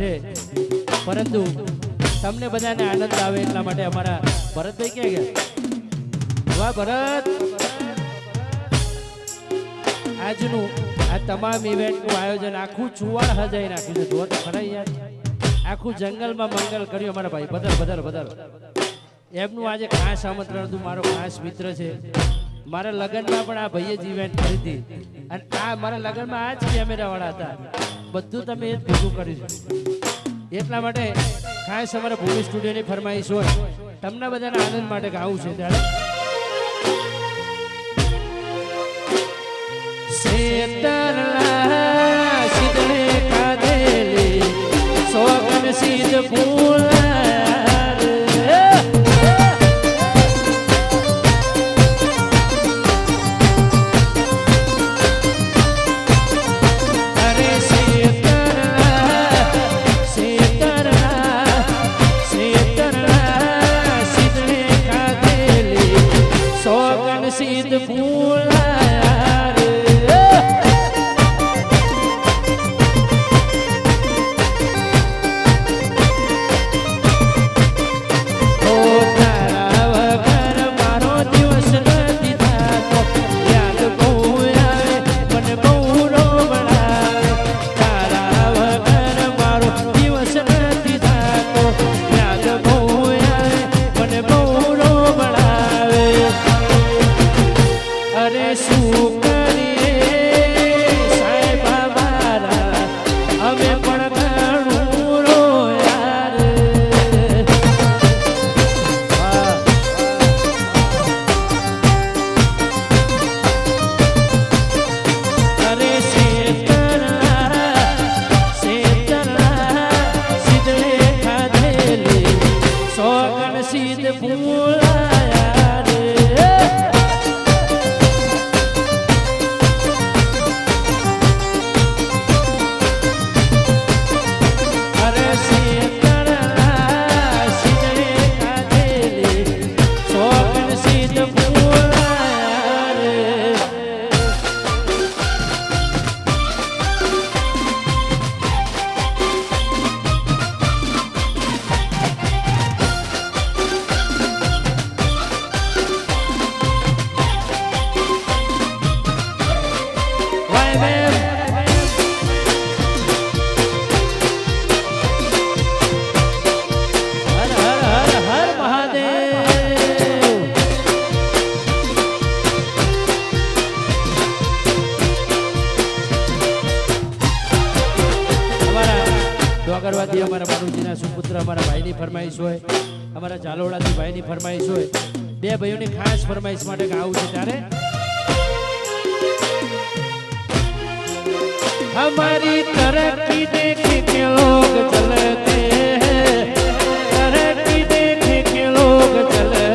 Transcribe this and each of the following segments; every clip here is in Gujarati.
છે. પરંતુ તમને બધાને આનંદ આવે એટલા માટે અમારા ભરતભાઈ ક્યાં ગયા? વાહ ભરત! આજનું, આ તમામ ઇવેન્ટનું આયોજન આખું ચુવાણ હજાઈ નાખ્યું છે. જોર તો ખરા યાર. આખું જંગલમાં મંગલ કર્યું અમારા ભાઈ. બદર બદર બદર એમનું આજે ખાસ આમંત્રણ હતું. મારો ખાસ મિત્ર છે. મારા લગ્નમાં પણ આ ભાઈએ જ ઇવેન્ટ કરી હતી. અને આ મારા લગ્નમાં આ જ કેમેરાવાળા હતા. બધું તમે ભેગું કર્યું છે એટલા માટે ખાસ અમારે ભૂમિ સ્ટુડિયોની ફરમાઈશ હોય, તમને બધાના આનંદ માટે ગાવું છે ત્યારે. શેતરલા શીતળે ખાધેલી સોગન સીધ ફૂલા બધી અમારા બાનુજીના સુપુત્ર, અમારા ભાઈની ફરમાઈશ હોય, અમારા ઝાલોડાથી ભાઈની ફરમાઈશ હોય, બે ભાઈઓની ખાસ ફરમાઈશ માટે ગાવું છે ત્યારે. અમારી તરક્કી દેખ કે ચલતે દેખ ચલતે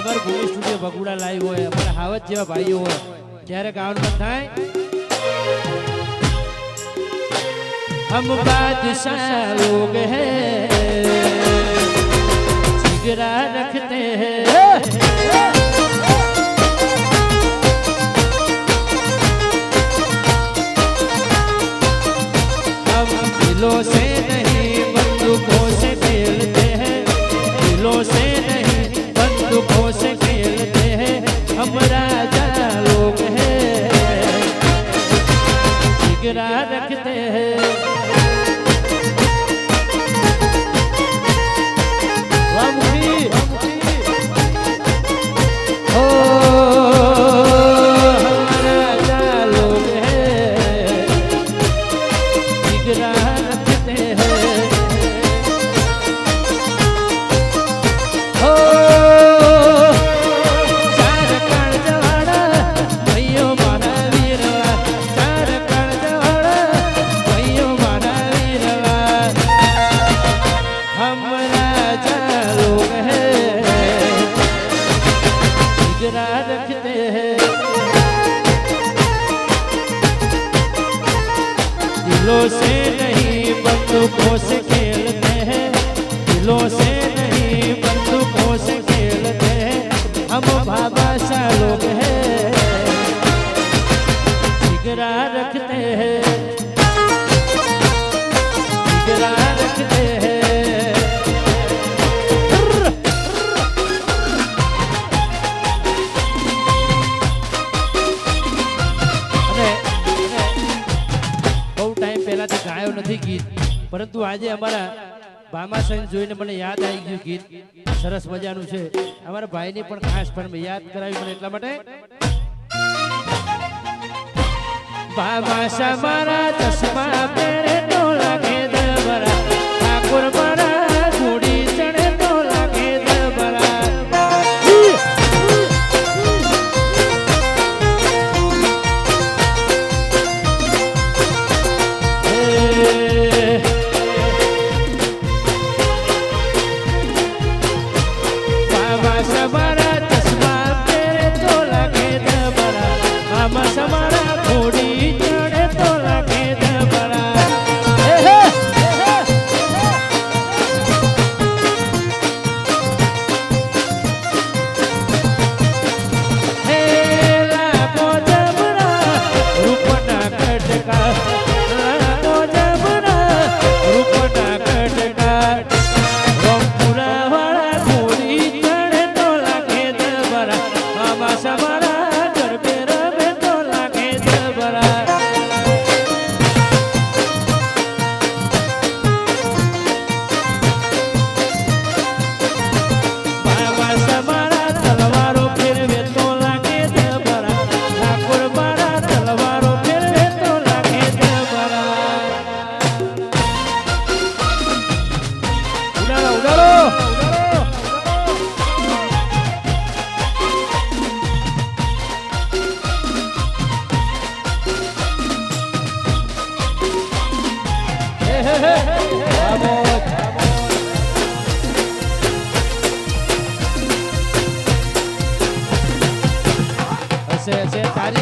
અમારે ભૂમિ સ્ટુડિયો ભગુડા લાઈવ હોય, અમારા હાવત જેવા ભાઈઓ હોય. ત્યારે ગાવાનું મન થાય. હમ બાદશાહ લોગ હૈ જિગરા રખતે હૈ. लो से પરંતુ આજે અમારા ભામાસન જોઈને મને યાદ આવી ગયું ગીત. સરસ મજાનું છે. અમારા ભાઈને પણ ખાસ પણ યાદ કરાવી મને એટલા માટે. બાબા મારા ચશ્મા પહેરે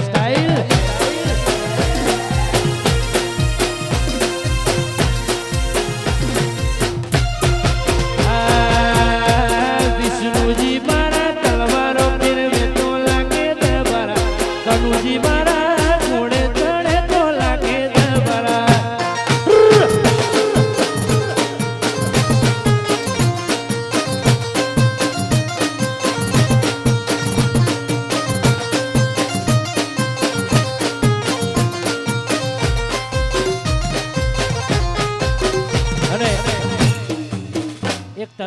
સ્ટાઈલ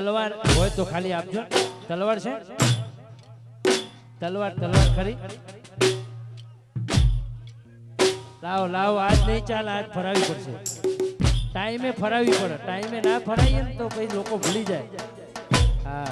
તલવાર હોય તો ખાલી આપજો. તલવાર છે? તલવાર તલવાર ખરી. લાવો લાવો, આજ નહીં ચાલ, આજ ફરાવી પડશે. ટાઈમે ફરાવી પડે. ટાઈમે ના ફરાવીએ ને તો પછી લોકો ભૂલી જાય. હા.